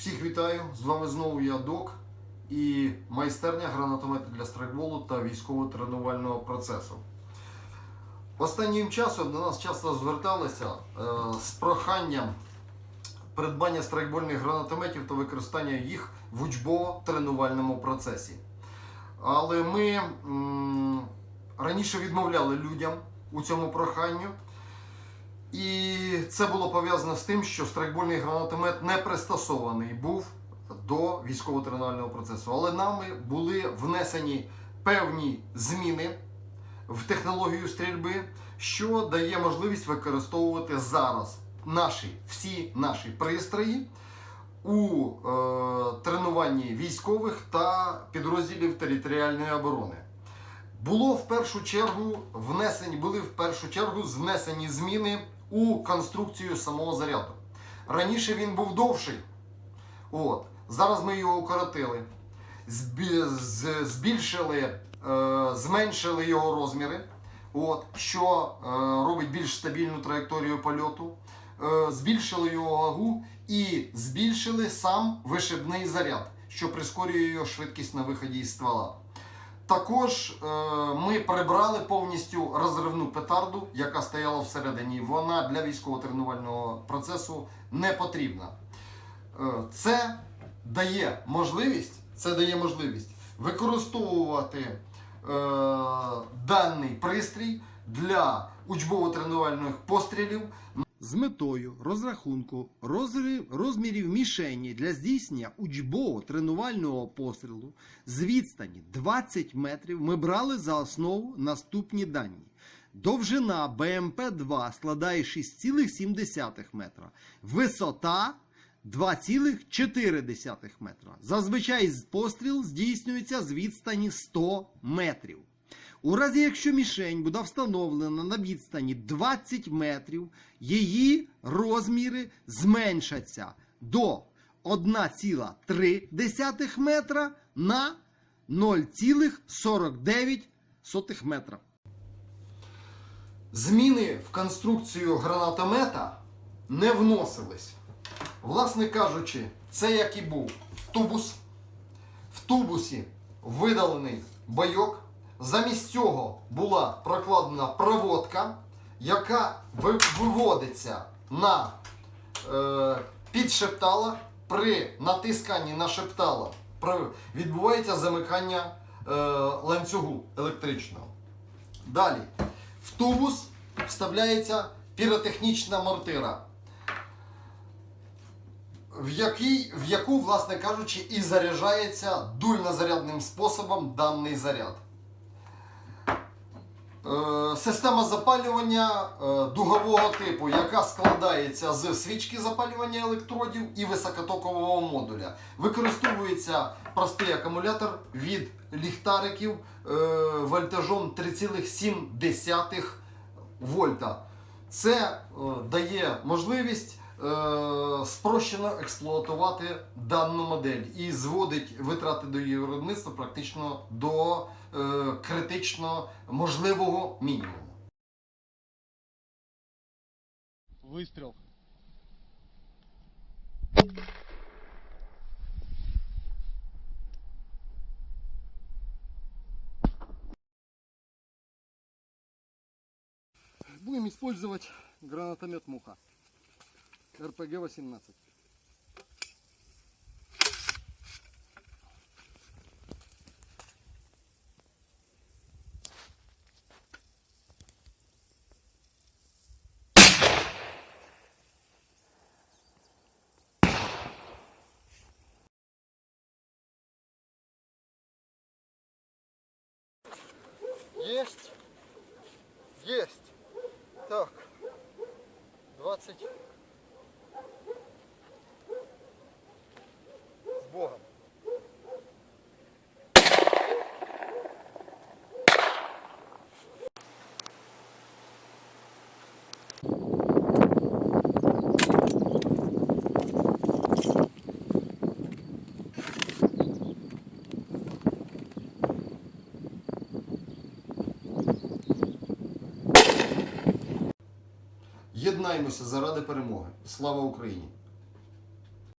Всіх вітаю! З вами знову я Док і майстерня гранатомети для страйкболу та військово-тренувального процесу. Останнім часом до нас часто зверталися е, з проханням придбання страйкбольних гранатометів та використання їх в учбово-тренувальному процесі. Але ми м, раніше відмовляли людям у цьому проханню. І це було пов'язано з тим, що страйкбольний гранатомет не пристосований був до військово-тренувального процесу. Але нами були внесені певні зміни в технологію стрільби, що дає можливість використовувати зараз наші всі наші пристрої у е, тренуванні військових та підрозділів територіальної оборони. Було в першу чергу внесені, були в першу чергу внесені зміни у конструкцію самого заряду. Раніше він був довший. От. Зараз ми його укоротили, збільшили, е, зменшили його розміри, от, що е, робить більш стабільну траєкторію польоту, е, збільшили його вагу і збільшили сам вишибний заряд, що прискорює його швидкість на виході із ствола. Також е, ми прибрали повністю розривну петарду, яка стояла всередині. Вона для військово-тренувального процесу не потрібна. Е, це дає можливість, це дає можливість використовувати е, даний пристрій для учбово-тренувальних пострілів з метою розрахунку розмірів мішені для здійснення учбово-тренувального пострілу з відстані 20 метрів ми брали за основу наступні дані. Довжина БМП-2 складає 6,7 метра, висота 2,4 метра. Зазвичай постріл здійснюється з відстані 100 метрів. У разі, якщо мішень буде встановлена на відстані 20 метрів, її розміри зменшаться до 1,3 метра на 0,49 метра. Зміни в конструкцію гранатомета не вносились. Власне кажучи, це як і був тубус. В тубусі видалений бойок. Замість цього була прокладена проводка, яка виводиться на е, під. При натисканні на шептала відбувається замикання е, ланцюгу електричного. Далі в тубус вставляється піротехнічна мортира, в, який, в яку, власне кажучи, і заряджається дульнозарядним способом даний заряд. Е, Система запалювання е, дугового типу, яка складається з свічки запалювання електродів і високотокового модуля. Використовується простий акумулятор від ліхтариків е, вольтажом 3,7 вольта. Це дає можливість спрощено експлуатувати дану модель і зводить витрати до її виробництва практично до е, критично можливого мінімуму. Выстрел. Будем использовать гранатомет Муха. РПГ-18. Есть. Есть. Так. 20. Єднаймося заради перемоги. Слава Україні!